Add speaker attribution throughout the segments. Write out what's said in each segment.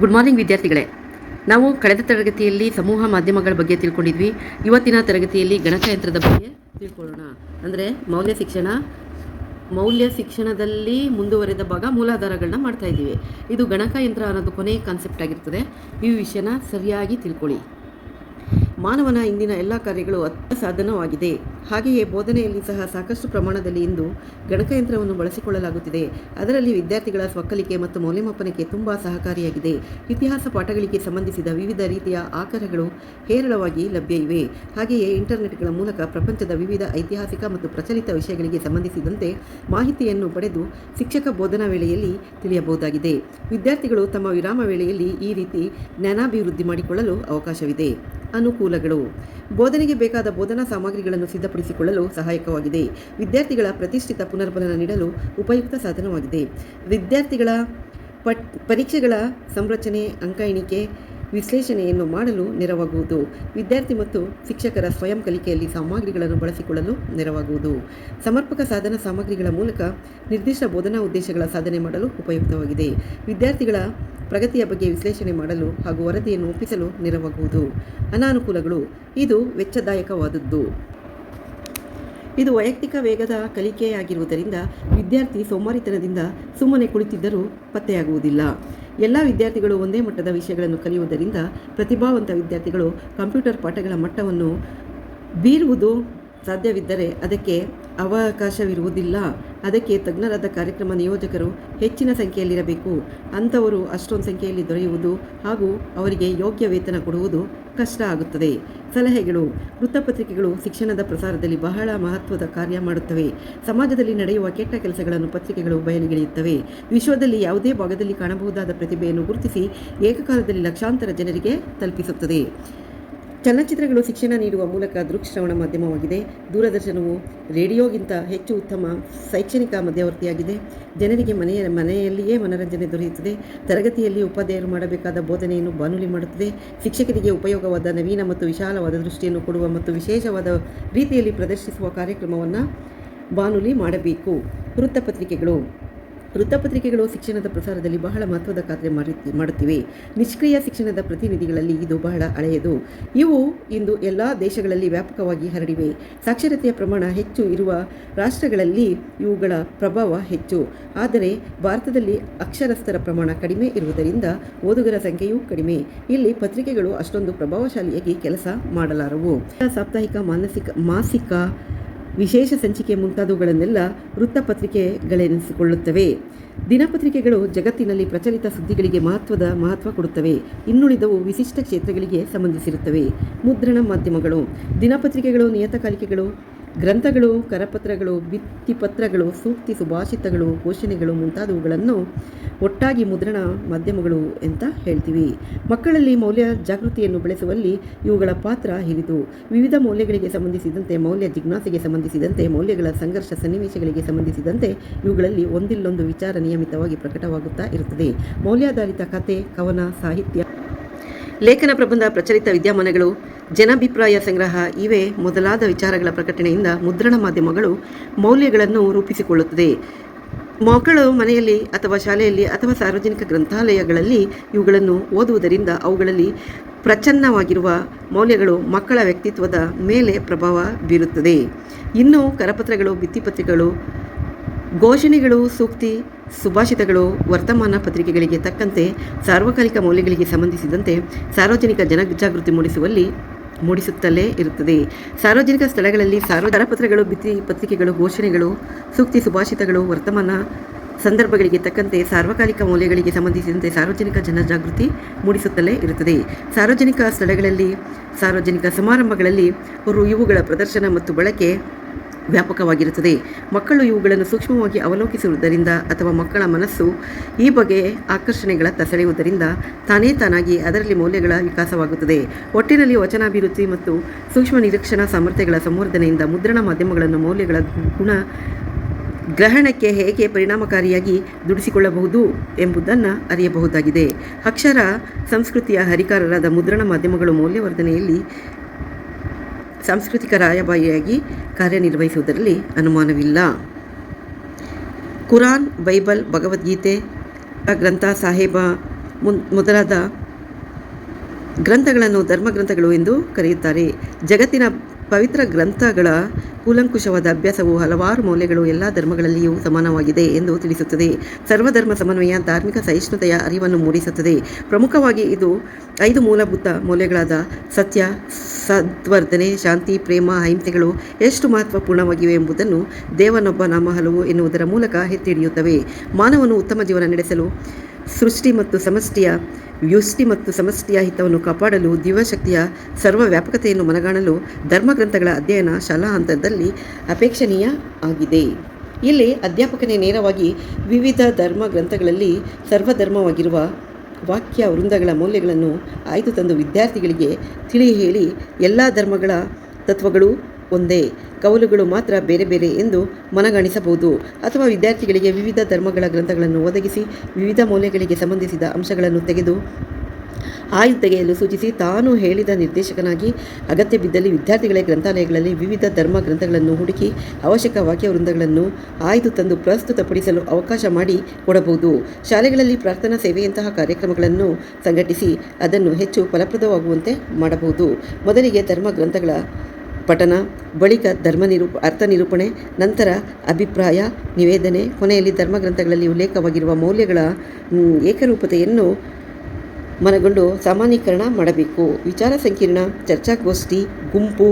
Speaker 1: Good morning ವಿದ್ಯಾರ್ಥಿಗಳೇ. ನಾವು ಕಳೆದ ತರಗತಿಯಲ್ಲಿ ಸಮೂಹ ಮಾಧ್ಯಮಗಳ ಬಗ್ಗೆ ತಿಳ್ಕೊಂಡಿದ್ವಿ. ಇವತ್ತಿನ ತರಗತಿಯಲ್ಲಿ ಗಣಕಯಂತ್ರದ ಬಗ್ಗೆ ತಿಳ್ಕೊಳ್ಳೋಣ. ಅಂದರೆ ಮೌಲ್ಯ ಶಿಕ್ಷಣ, ಮೌಲ್ಯ ಶಿಕ್ಷಣದಲ್ಲಿ ಮುಂದುವರೆದ ಭಾಗ ಮೂಲಾಧಾರಗಳನ್ನ ಮಾಡ್ತಾ ಇದ್ದೀವಿ. ಇದು ಗಣಕಯಂತ್ರ ಅನ್ನೋದು ಕೊನೆಯ ಕಾನ್ಸೆಪ್ಟ್ ಆಗಿರ್ತದೆ. ಈ ವಿಷಯನ ಸರಿಯಾಗಿ ತಿಳ್ಕೊಳ್ಳಿ. ಮಾನವನ ಇಂದಿನ ಎಲ್ಲ ಕಾರ್ಯಗಳು ಅತ್ಯ ಸಾಧನವಾಗಿದೆ. ಹಾಗೆಯೇ ಬೋಧನೆಯಲ್ಲಿ ಸಹ ಸಾಕಷ್ಟು ಪ್ರಮಾಣದಲ್ಲಿ ಇಂದು ಗಣಕಯಂತ್ರವನ್ನು ಬಳಸಿಕೊಳ್ಳಲಾಗುತ್ತಿದೆ. ಅದರಲ್ಲಿ ವಿದ್ಯಾರ್ಥಿಗಳ ಸ್ವಕ್ಕಲಿಕೆ ಮತ್ತು ಮೌಲ್ಯಮಾಪನಕ್ಕೆ ತುಂಬ ಸಹಕಾರಿಯಾಗಿದೆ. ಇತಿಹಾಸ ಪಾಠಗಳಿಗೆ ಸಂಬಂಧಿಸಿದ ವಿವಿಧ ರೀತಿಯ ಆಕಾರಗಳು ಹೇರಳವಾಗಿ ಲಭ್ಯ ಇವೆ. ಹಾಗೆಯೇ ಇಂಟರ್ನೆಟ್ಗಳ ಮೂಲಕ ಪ್ರಪಂಚದ ವಿವಿಧ ಐತಿಹಾಸಿಕ ಮತ್ತು ಪ್ರಚಲಿತ ವಿಷಯಗಳಿಗೆ ಸಂಬಂಧಿಸಿದಂತೆ ಮಾಹಿತಿಯನ್ನು ಪಡೆದು ಶಿಕ್ಷಕ ಬೋಧನಾ ವೇಳೆಯಲ್ಲಿ ತಿಳಿಯಬಹುದಾಗಿದೆ. ವಿದ್ಯಾರ್ಥಿಗಳು ತಮ್ಮ ವಿರಾಮ ವೇಳೆಯಲ್ಲಿ ಈ ರೀತಿ ಜ್ಞಾನಾಭಿವೃದ್ಧಿ ಮಾಡಿಕೊಳ್ಳಲು ಅವಕಾಶವಿದೆ. ಅನುಕೂಲಗಳು. ಬೋಧನೆಗೆ ಬೇಕಾದ ಬೋಧನಾ ಸಾಮಗ್ರಿಗಳನ್ನು ಸಿದ್ಧಪಡಿಸಿಕೊಳ್ಳಲು ಸಹಾಯಕವಾಗಿದೆ. ವಿದ್ಯಾರ್ಥಿಗಳ ಪ್ರತಿಷ್ಠಿತ ಪುನರ್ಬಲನ ನೀಡಲು ಉಪಯುಕ್ತ ಸಾಧನವಾಗಿದೆ. ವಿದ್ಯಾರ್ಥಿಗಳ ಪಟ್, ಪರೀಕ್ಷೆಗಳ ಸಂರಚನೆ, ಅಂಕ ಎಣಿಕೆ ವಿಶ್ಲೇಷಣೆಯನ್ನು ಮಾಡಲು ನೆರವಾಗುವುದು. ವಿದ್ಯಾರ್ಥಿ ಮತ್ತು ಶಿಕ್ಷಕರ ಸ್ವಯಂ ಕಲಿಕೆಯಲ್ಲಿ ಸಾಮಗ್ರಿಗಳನ್ನು ಬಳಸಿಕೊಳ್ಳಲು ನೆರವಾಗುವುದು. ಸಮರ್ಪಕ ಸಾಧನ ಸಾಮಗ್ರಿಗಳ ಮೂಲಕ ನಿರ್ದಿಷ್ಟ ಬೋಧನಾ ಉದ್ದೇಶಗಳ ಸಾಧನೆ ಮಾಡಲು ಉಪಯುಕ್ತವಾಗಿದೆ. ವಿದ್ಯಾರ್ಥಿಗಳ ಪ್ರಗತಿಯ ಬಗ್ಗೆ ವಿಶ್ಲೇಷಣೆ ಮಾಡಲು ಹಾಗೂ ವರದಿಯನ್ನು ಒಪ್ಪಿಸಲು ನೆರವಾಗುವುದು. ಅನಾನುಕೂಲಗಳು. ಇದು ವೆಚ್ಚದಾಯಕವಾದದ್ದು. ಇದು ವೈಯಕ್ತಿಕ ವೇಗದ ಕಲಿಕೆಯಾಗಿರುವುದರಿಂದ ವಿದ್ಯಾರ್ಥಿ ಸೋಮಾರಿತನದಿಂದ ಸುಮ್ಮನೆ ಕುಳಿತಿದ್ದರೂ ಪತ್ತೆಯಾಗುವುದಿಲ್ಲ. ಎಲ್ಲ ವಿದ್ಯಾರ್ಥಿಗಳು ಒಂದೇ ಮಟ್ಟದ ವಿಷಯಗಳನ್ನು ಕಲಿಯುವುದರಿಂದ ಪ್ರತಿಭಾವಂತ ವಿದ್ಯಾರ್ಥಿಗಳು ಕಂಪ್ಯೂಟರ್ ಪಾಠಗಳ ಮಟ್ಟವನ್ನು ಬೀರುವುದು ಸಾಧ್ಯವಿದ್ದರೆ ಅದಕ್ಕೆ ಅವಕಾಶವಿರುವುದಿಲ್ಲ. ಅದಕ್ಕೆ ತಜ್ಞರಾದ ಕಾರ್ಯಕ್ರಮ ನಿಯೋಜಕರು ಹೆಚ್ಚಿನ ಸಂಖ್ಯೆಯಲ್ಲಿರಬೇಕು. ಅಂಥವರು ಅಷ್ಟೊಂದು ಸಂಖ್ಯೆಯಲ್ಲಿ ದೊರೆಯುವುದು ಹಾಗೂ ಅವರಿಗೆ ಯೋಗ್ಯ ವೇತನ ಕೊಡುವುದು ಕಷ್ಟ ಆಗುತ್ತದೆ. ಸಲಹೆಗಳು, ವೃತ್ತಪತ್ರಿಕೆಗಳು ಶಿಕ್ಷಣದ ಪ್ರಸಾರದಲ್ಲಿ ಬಹಳ ಮಹತ್ವದ ಕಾರ್ಯ ಮಾಡುತ್ತವೆ. ಸಮಾಜದಲ್ಲಿ ನಡೆಯುವ ಕೆಟ್ಟ ಕೆಲಸಗಳನ್ನು ಪತ್ರಿಕೆಗಳು ಬಯಲಿಗೆಳೆಯುತ್ತವೆ. ವಿಶ್ವದಲ್ಲಿ ಯಾವುದೇ ಭಾಗದಲ್ಲಿ ಕಾಣಬಹುದಾದ ಪ್ರತಿಭೆಯನ್ನು ಗುರುತಿಸಿ ಏಕಕಾಲದಲ್ಲಿ ಲಕ್ಷಾಂತರ ಜನರಿಗೆ ತಲುಪಿಸುತ್ತದೆ. ಚಲನಚಿತ್ರಗಳು ಶಿಕ್ಷಣ ನೀಡುವ ಮೂಲಕ ದೃಕ್ಶ್ರವಣ ಮಾಧ್ಯಮವಾಗಿದೆ. ದೂರದರ್ಶನವು ರೇಡಿಯೋಗಿಂತ ಹೆಚ್ಚು ಉತ್ತಮ ಶೈಕ್ಷಣಿಕ ಮಧ್ಯವರ್ತಿಯಾಗಿದೆ. ಜನರಿಗೆ ಮನೆಯ, ಮನೆಯಲ್ಲಿಯೇ ಮನರಂಜನೆ ದೊರೆಯುತ್ತದೆ. ತರಗತಿಯಲ್ಲಿ ಉಪಾಧ್ಯಾಯರು ಮಾಡಬೇಕಾದ ಬೋಧನೆಯನ್ನು ಬಾನುಲಿ ಮಾಡುತ್ತದೆ. ಶಿಕ್ಷಕರಿಗೆ ಉಪಯೋಗವಾದ ನವೀನ ಮತ್ತು ವಿಶಾಲವಾದ ದೃಷ್ಟಿಯನ್ನು ಕೊಡುವ ಮತ್ತು ವಿಶೇಷವಾದ ರೀತಿಯಲ್ಲಿ ಪ್ರದರ್ಶಿಸುವ ಕಾರ್ಯಕ್ರಮವನ್ನು ಬಾನುಲಿ ಮಾಡಬೇಕು. ವೃತ್ತಪತ್ರಿಕೆಗಳು ವೃತ್ತಪತ್ರಿಕೆಗಳು ಶಿಕ್ಷಣದ ಪ್ರಸಾರದಲ್ಲಿ ಬಹಳ ಮಹತ್ವದ ಖಾತ್ರಿ ಮಾಡಿ- ಮಾಡುತ್ತಿವೆ. ನಿಷ್ಕ್ರಿಯ ಶಿಕ್ಷಣದ ಪ್ರತಿನಿಧಿಗಳಲ್ಲಿ ಇದು ಬಹಳ ಹಳೆಯದು. ಇವು ಇಂದು ಎಲ್ಲ ದೇಶಗಳಲ್ಲಿ ವ್ಯಾಪಕವಾಗಿ ಹರಡಿವೆ. ಸಾಕ್ಷರತೆಯ ಪ್ರಮಾಣ ಹೆಚ್ಚು ಇರುವ ರಾಷ್ಟ್ರಗಳಲ್ಲಿ ಇವುಗಳ ಪ್ರಭಾವ ಹೆಚ್ಚು. ಆದರೆ ಭಾರತದಲ್ಲಿ ಅಕ್ಷರಸ್ಥರ ಪ್ರಮಾಣ ಕಡಿಮೆ ಇರುವುದರಿಂದ ಓದುಗರ ಸಂಖ್ಯೆಯೂ ಕಡಿಮೆ. ಇಲ್ಲಿ ಪತ್ರಿಕೆಗಳು ಅಷ್ಟೊಂದು ಪ್ರಭಾವಶಾಲಿಯಾಗಿ ಕೆಲಸ ಮಾಡಲಾರವು. ಸಾಪ್ತಾಹಿಕ, ಮಾನಸಿಕ ಮಾಸಿಕ ವಿಶೇಷ ಸಂಚಿಕೆ ಮುಂತಾದವುಗಳನ್ನೆಲ್ಲ ವೃತ್ತಪತ್ರಿಕೆಗಳೆನಿಸಿಕೊಳ್ಳುತ್ತವೆ. ದಿನಪತ್ರಿಕೆಗಳು ಜಗತ್ತಿನಲ್ಲಿ ಪ್ರಚಲಿತ ಸುದ್ದಿಗಳಿಗೆ ಮಹತ್ವದ ಮಹತ್ವ ಕೊಡುತ್ತವೆ. ಇನ್ನುಳಿದವು ವಿಶಿಷ್ಟ ಕ್ಷೇತ್ರಗಳಿಗೆ ಸಂಬಂಧಿಸಿರುತ್ತವೆ. ಮುದ್ರಣ ಮಾಧ್ಯಮಗಳು, ದಿನಪತ್ರಿಕೆಗಳು, ನಿಯತಕಾಲಿಕೆಗಳು ಗ್ರಂಥಗಳು, ಕರಪತ್ರಗಳು, ಭಿತ್ತಿಪತ್ರಗಳು, ಸೂಕ್ತಿ ಸುಭಾಷಿತಗಳು, ಘೋಷಣೆಗಳು ಮುಂತಾದವುಗಳನ್ನು ಒಟ್ಟಾಗಿ ಮುದ್ರಣ ಮಾಧ್ಯಮಗಳು ಅಂತ ಹೇಳ್ತೀವಿ. ಮಕ್ಕಳಲ್ಲಿ ಮೌಲ್ಯ ಜಾಗೃತಿಯನ್ನು ಬೆಳೆಸುವಲ್ಲಿ ಇವುಗಳ ಪಾತ್ರ ಹಿರಿದು. ವಿವಿಧ ಮೌಲ್ಯಗಳಿಗೆ ಸಂಬಂಧಿಸಿದಂತೆ, ಮೌಲ್ಯ ಜಿಜ್ಞಾಸೆಗೆ ಸಂಬಂಧಿಸಿದಂತೆ, ಮೌಲ್ಯಗಳ ಸಂಘರ್ಷ ಸನ್ನಿವೇಶಗಳಿಗೆ ಸಂಬಂಧಿಸಿದಂತೆ ಇವುಗಳಲ್ಲಿ ಒಂದಿಲ್ಲೊಂದು ವಿಚಾರ ನಿಯಮಿತವಾಗಿ ಪ್ರಕಟವಾಗುತ್ತಾ ಇರುತ್ತದೆ. ಮೌಲ್ಯಾಧಾರಿತ ಕತೆ, ಕವನ, ಸಾಹಿತ್ಯ ಲೇಖನ ಪ್ರಬಂಧ ಪ್ರಚಲಿತ ವಿದ್ಯಮಾನಗಳು, ಜನಾಭಿಪ್ರಾಯ ಸಂಗ್ರಹ ಇವೇ ಮೊದಲಾದ ವಿಚಾರಗಳ ಪ್ರಕಟಣೆಯಿಂದ ಮುದ್ರಣ ಮಾಧ್ಯಮಗಳು ಮೌಲ್ಯಗಳನ್ನು ರೂಪಿಸಿಕೊಳ್ಳುತ್ತದೆ. ಮಕ್ಕಳು ಮನೆಯಲ್ಲಿ ಅಥವಾ ಶಾಲೆಯಲ್ಲಿ ಅಥವಾ ಸಾರ್ವಜನಿಕ ಗ್ರಂಥಾಲಯಗಳಲ್ಲಿ ಇವುಗಳನ್ನು ಓದುವುದರಿಂದ ಅವುಗಳಲ್ಲಿ ಪ್ರಚನ್ನವಾಗಿರುವ ಮೌಲ್ಯಗಳು ಮಕ್ಕಳ ವ್ಯಕ್ತಿತ್ವದ ಮೇಲೆ ಪ್ರಭಾವ ಬೀರುತ್ತದೆ. ಇನ್ನು ಕರಪತ್ರಗಳು, ಭಿತ್ತಿಪತ್ರಿಕೆಗಳು ಘೋಷಣೆಗಳು, ಸೂಕ್ತಿ, ಸುಭಾಷಿತಗಳು, ವರ್ತಮಾನ ಪತ್ರಿಕೆಗಳಿಗೆ ತಕ್ಕಂತೆ ಸಾರ್ವಕಾಲಿಕ ಮೌಲ್ಯಗಳಿಗೆ ಸಂಬಂಧಿಸಿದಂತೆ ಸಾರ್ವಜನಿಕ ಜನಜಾಗೃತಿ ಮೂಡಿಸುವಲ್ಲಿ ಮೂಡಿಸುತ್ತಲೇ ಇರುತ್ತದೆ. ಸಾರ್ವಜನಿಕ ಸ್ಥಳಗಳಲ್ಲಿ ಸಾರ್ವ, ಕರಪತ್ರಗಳು ಭಿತ್ತಿ ಪತ್ರಿಕೆಗಳು, ಘೋಷಣೆಗಳು, ಸೂಕ್ತಿ, ಸುಭಾಷಿತಗಳು, ವರ್ತಮಾನ ಸಂದರ್ಭಗಳಿಗೆ ತಕ್ಕಂತೆ ಸಾರ್ವಕಾಲಿಕ ಮೌಲ್ಯಗಳಿಗೆ ಸಂಬಂಧಿಸಿದಂತೆ ಸಾರ್ವಜನಿಕ ಜನಜಾಗೃತಿ ಮೂಡಿಸುತ್ತಲೇ ಇರುತ್ತದೆ. ಸಾರ್ವಜನಿಕ ಸ್ಥಳಗಳಲ್ಲಿ, ಸಾರ್ವಜನಿಕ ಸಮಾರಂಭಗಳಲ್ಲಿ ಇವುಗಳ ಪ್ರದರ್ಶನ ಮತ್ತು ಬಳಕೆ ವ್ಯಾಪಕವಾಗಿರುತ್ತದೆ. ಮಕ್ಕಳು ಇವುಗಳನ್ನು ಸೂಕ್ಷ್ಮವಾಗಿ ಅವಲೋಕಿಸುವುದರಿಂದ ಅಥವಾ ಮಕ್ಕಳ ಮನಸ್ಸು ಈ ಬಗೆ ಆಕರ್ಷಣೆಗಳತ್ತ ಸೆಳೆಯುವುದರಿಂದ ತಾನೇ ತಾನಾಗಿ ಅದರಲ್ಲಿ ಮೌಲ್ಯಗಳ ವಿಕಾಸವಾಗುತ್ತದೆ. ಒಟ್ಟಿನಲ್ಲಿ ವಚನಾಭಿವೃದ್ಧಿ ಮತ್ತು ಸೂಕ್ಷ್ಮ ನಿರೀಕ್ಷಣಾ ಸಾಮರ್ಥ್ಯಗಳ ಸಂವರ್ಧನೆಯಿಂದ ಮುದ್ರಣ ಮಾಧ್ಯಮಗಳನ್ನು ಮೌಲ್ಯಗಳ ಗುಣ ಗ್ರಹಣಕ್ಕೆ ಹೇಗೆ ಪರಿಣಾಮಕಾರಿಯಾಗಿ ದುಡಿಸಿಕೊಳ್ಳಬಹುದು ಎಂಬುದನ್ನು ಅರಿಯಬಹುದಾಗಿದೆ. ಅಕ್ಷರ ಸಂಸ್ಕೃತಿಯ ಹರಿಕಾರರಾದ ಮುದ್ರಣ ಮಾಧ್ಯಮಗಳು ಮೌಲ್ಯವರ್ಧನೆಯಲ್ಲಿ ಸಾಂಸ್ಕೃತಿಕ ರಾಯಭಾರಿಯಾಗಿ ಕಾರ್ಯನಿರ್ವಹಿಸುವುದರಲ್ಲಿ ಅನುಮಾನವಿಲ್ಲ. ಕುರಾನ್, ಬೈಬಲ್, ಭಗವದ್ಗೀತೆ, ಗ್ರಂಥ ಸಾಹೇಬ ಮುನ್, ಮೊದಲಾದ ಗ್ರಂಥಗಳನ್ನು ಧರ್ಮಗ್ರಂಥಗಳು ಎಂದು ಕರೆಯುತ್ತಾರೆ. ಜಗತ್ತಿನ ಪವಿತ್ರ ಗ್ರಂಥಗಳ ಕೂಲಂಕುಷವಾದ ಅಭ್ಯಾಸವು ಹಲವಾರು ಮೌಲ್ಯಗಳು ಎಲ್ಲ ಧರ್ಮಗಳಲ್ಲಿಯೂ ಸಮಾನವಾಗಿದೆ ಎಂದು ತಿಳಿಸುತ್ತದೆ. ಸರ್ವಧರ್ಮ ಸಮನ್ವಯ, ಧಾರ್ಮಿಕ ಸಹಿಷ್ಣುತೆಯ ಅರಿವನ್ನು ಮೂಡಿಸುತ್ತದೆ. ಪ್ರಮುಖವಾಗಿ ಇದು ಐದು ಮೂಲಭೂತ ಮೌಲ್ಯಗಳಾದ ಸತ್ಯ, ಸದ್ವರ್ಧನೆ, ಶಾಂತಿ, ಪ್ರೇಮ, ಅಹಿಂಸೆಗಳು ಎಷ್ಟು ಮಹತ್ವಪೂರ್ಣವಾಗಿವೆ ಎಂಬುದನ್ನು ದೇವನೊಬ್ಬ ನಾಮ ಹಲವು ಎನ್ನುವುದರ ಮೂಲಕ ಎತ್ತಿ ಹಿಡಿಯುತ್ತವೆ. ಮಾನವನು ಉತ್ತಮ ಜೀವನ ನಡೆಸಲು ಸೃಷ್ಟಿ ಮತ್ತು ಸಮಷ್ಟಿಯ, ವ್ಯುಷ್ಟಿ ಮತ್ತು ಸಮಷ್ಟಿಯ ಹಿತವನ್ನು ಕಾಪಾಡಲು ದಿವ್ಯಶಕ್ತಿಯ ಸರ್ವವ್ಯಾಪಕತೆಯನ್ನು ಮನಗಾಣಲು ಧರ್ಮಗ್ರಂಥಗಳ ಅಧ್ಯಯನ ಶಾಲಾ ಹಂತದಲ್ಲಿ ಅಪೇಕ್ಷಣೀಯ ಆಗಿದೆ. ಇಲ್ಲಿ ಅಧ್ಯಾಪಕನೇ ನೇರವಾಗಿ ವಿವಿಧ ಧರ್ಮ ಗ್ರಂಥಗಳಲ್ಲಿ ಸರ್ವಧರ್ಮವಾಗಿರುವ ವಾಕ್ಯ ವೃಂದಗಳ ಮೌಲ್ಯಗಳನ್ನು ಆಯ್ದು ತಂದು ವಿದ್ಯಾರ್ಥಿಗಳಿಗೆ ತಿಳಿ ಹೇಳಿ ಎಲ್ಲ ಧರ್ಮಗಳ ತತ್ವಗಳು ಒಂದೇ. ಕೌಲುಗಳು ಮಾತ್ರ ಬೇರೆ ಬೇರೆ ಎಂದು ಮನಗಾಣಿಸಬಹುದು. ಅಥವಾ ವಿದ್ಯಾರ್ಥಿಗಳಿಗೆ ವಿವಿಧ ಧರ್ಮಗಳ ಗ್ರಂಥಗಳನ್ನು ಒದಗಿಸಿ ವಿವಿಧ ಮೌಲ್ಯಗಳಿಗೆ ಸಂಬಂಧಿಸಿದ ಅಂಶಗಳನ್ನು ತೆಗೆದು ಆಯು ತೆಗೆಯಲು ಸೂಚಿಸಿ ತಾನು ಹೇಳಿದ ನಿರ್ದೇಶಕನಾಗಿ ಅಗತ್ಯ ಬಿದ್ದಲ್ಲಿ ವಿದ್ಯಾರ್ಥಿಗಳೇ ಗ್ರಂಥಾಲಯಗಳಲ್ಲಿ ವಿವಿಧ ಧರ್ಮ ಗ್ರಂಥಗಳನ್ನು ಹುಡುಕಿ ಅವಶ್ಯಕ ವಾಕ್ಯ ವೃಂದಗಳನ್ನು ಆಯ್ದು ತಂದು ಪ್ರಸ್ತುತಪಡಿಸಲು ಅವಕಾಶ ಮಾಡಿ ಕೊಡಬಹುದು. ಶಾಲೆಗಳಲ್ಲಿ ಪ್ರಾರ್ಥನಾ ಸೇವೆಯಂತಹ ಕಾರ್ಯಕ್ರಮಗಳನ್ನು ಸಂಘಟಿಸಿ ಅದನ್ನು ಹೆಚ್ಚು ಫಲಪ್ರದವಾಗುವಂತೆ ಮಾಡಬಹುದು. ಮೊದಲಿಗೆ ಧರ್ಮ ಗ್ರಂಥಗಳ ಪಠನ, ಬಳಿಕ ಧರ್ಮ ನಿರೂಪ ಅರ್ಥ ನಿರೂಪಣೆ, ನಂತರ ಅಭಿಪ್ರಾಯ, ನಿವೇದನೆ, ಕೊನೆಯಲ್ಲಿ ಧರ್ಮಗ್ರಂಥಗಳಲ್ಲಿ ಉಲ್ಲೇಖವಾಗಿರುವ ಮೌಲ್ಯಗಳ ಏಕರೂಪತೆಯನ್ನು ಮನಗೊಂಡು ಸಾಮಾನ್ಯೀಕರಣ ಮಾಡಬೇಕು. ವಿಚಾರ ಸಂಕಿರಣ, ಚರ್ಚಾಗೋಷ್ಠಿ, ಗುಂಪು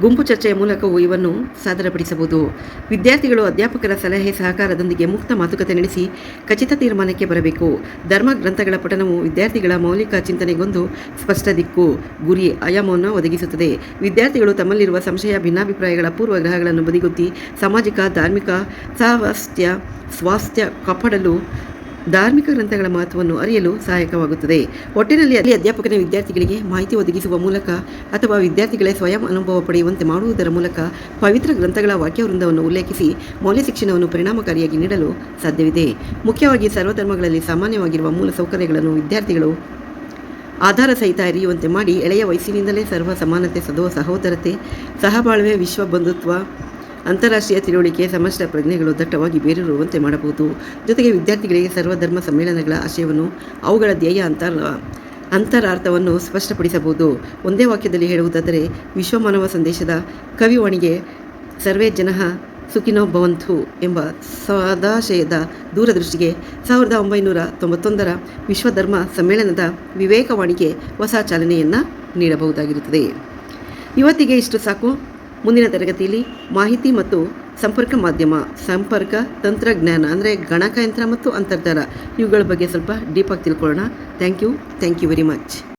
Speaker 1: ಗುಂಪು ಚರ್ಚೆಯ ಮೂಲಕವೂ ಇವನ್ನು ಸಾದರಪಡಿಸಬಹುದು. ವಿದ್ಯಾರ್ಥಿಗಳು, ಅಧ್ಯಾಪಕರ ಸಲಹೆ ಸಹಕಾರದೊಂದಿಗೆ ಮುಕ್ತ ಮಾತುಕತೆ ನಡೆಸಿ ಖಚಿತ ತೀರ್ಮಾನಕ್ಕೆ ಬರಬೇಕು. ಧರ್ಮ ಗ್ರಂಥಗಳ ಪಠನವು ವಿದ್ಯಾರ್ಥಿಗಳ ಮೌಲಿಕ ಚಿಂತನೆಗೊಂದು ಸ್ಪಷ್ಟ ದಿಕ್ಕು. ಗುರಿ ಆಯಾಮವನ್ನು ಒದಗಿಸುತ್ತದೆ. ವಿದ್ಯಾರ್ಥಿಗಳು ತಮ್ಮಲ್ಲಿರುವ ಸಂಶಯ, ಭಿನ್ನಾಭಿಪ್ರಾಯಗಳ ಪೂರ್ವಗ್ರಹಗಳನ್ನು ಬದಿಗೊತ್ತಿ ಸಾಮಾಜಿಕ, ಧಾರ್ಮಿಕ ಸಾವಸ್ಥ್ಯ ಸ್ವಾಸ್ಥ್ಯ ಕಾಪಾಡಲು ಧಾರ್ಮಿಕ ಗ್ರಂಥಗಳ ಮಹತ್ವವನ್ನು ಅರಿಯಲು ಸಹಾಯಕವಾಗುತ್ತದೆ. ಒಟ್ಟಿನಲ್ಲಿ ಅಲ್ಲಿ ಅಧ್ಯಾಪಕನ ವಿದ್ಯಾರ್ಥಿಗಳಿಗೆ ಮಾಹಿತಿ ಒದಗಿಸುವ ಮೂಲಕ ಅಥವಾ ವಿದ್ಯಾರ್ಥಿಗಳೇ ಸ್ವಯಂ ಅನುಭವ ಪಡೆಯುವಂತೆ ಮಾಡುವುದರ ಮೂಲಕ ಪವಿತ್ರ ಗ್ರಂಥಗಳ ವಾಕ್ಯವೃಂದವನ್ನು ಉಲ್ಲೇಖಿಸಿ ಮೌಲ್ಯ ಶಿಕ್ಷಣವನ್ನು ಪರಿಣಾಮಕಾರಿಯಾಗಿ ನೀಡಲು ಸಾಧ್ಯವಿದೆ. ಮುಖ್ಯವಾಗಿ ಸರ್ವಧರ್ಮಗಳಲ್ಲಿ ಸಾಮಾನ್ಯವಾಗಿರುವ ಮೂಲ ಸೌಕರ್ಯಗಳನ್ನು ವಿದ್ಯಾರ್ಥಿಗಳು ಆಧಾರ ಸಹಿತ ಅರಿಯುವಂತೆ ಮಾಡಿ ಎಳೆಯ ವಯಸ್ಸಿನಿಂದಲೇ ಸರ್ವ ಸಮಾನತೆ, ಸದೋ ಸಹೋದರತೆ, ಸಹಬಾಳ್ವೆ, ವಿಶ್ವ ಬಂಧುತ್ವ ಅಂತಾರಾಷ್ಟ್ರೀಯ ತಿಳುವಳಿಕೆ ಸಮಷ್ಟ ಪ್ರಜ್ಞೆಗಳು ದಟ್ಟವಾಗಿ ಬೇರೂರುವಂತೆ ಮಾಡಬಹುದು. ಜೊತೆಗೆ ವಿದ್ಯಾರ್ಥಿಗಳಿಗೆ ಸರ್ವಧರ್ಮ ಸಮ್ಮೇಳನಗಳ ಆಶಯವನ್ನು, ಅವುಗಳ ಧ್ಯೇಯ ಅಂತರ, ಅಂತರಾರ್ಥವನ್ನು ಸ್ಪಷ್ಟಪಡಿಸಬಹುದು. ಒಂದೇ ವಾಕ್ಯದಲ್ಲಿ ಹೇಳುವುದಾದರೆ, ವಿಶ್ವಮಾನವ ಸಂದೇಶದ ಕವಿವಾಣಿಗೆ, ಸರ್ವೇ ಜನಃ ಸುಖಿನೋ ಭವಂತು ಎಂಬ ಸದಾಶಯದ ದೂರದೃಷ್ಟಿಗೆ ಸಾವಿರದ ಒಂಬೈನೂರ ತೊಂಬತ್ತೊಂದರ ವಿಶ್ವಧರ್ಮ ಸಮ್ಮೇಳನದ ವಿವೇಕವಾಣಿಗೆ ಹೊಸ ಚಾಲನೆಯನ್ನು ನೀಡಬಹುದಾಗಿರುತ್ತದೆ. ಇವತ್ತಿಗೆ ಇಷ್ಟು ಸಾಕು. ಮುಂದಿನ ತರಗತಿಯಲ್ಲಿ ಮಾಹಿತಿ ಮತ್ತು ಸಂಪರ್ಕ ಮಾಧ್ಯಮ, ಸಂಪರ್ಕ ತಂತ್ರಜ್ಞಾನ ಅಂದರೆ ಗಣಕಯಂತ್ರ ಮತ್ತು ಅಂತರ್ಜಾಲ ಇವುಗಳ ಬಗ್ಗೆ ಸ್ವಲ್ಪ ಡೀಪಾಗಿ ತಿಳ್ಕೊಳ್ಳೋಣ. Thank you thank you very much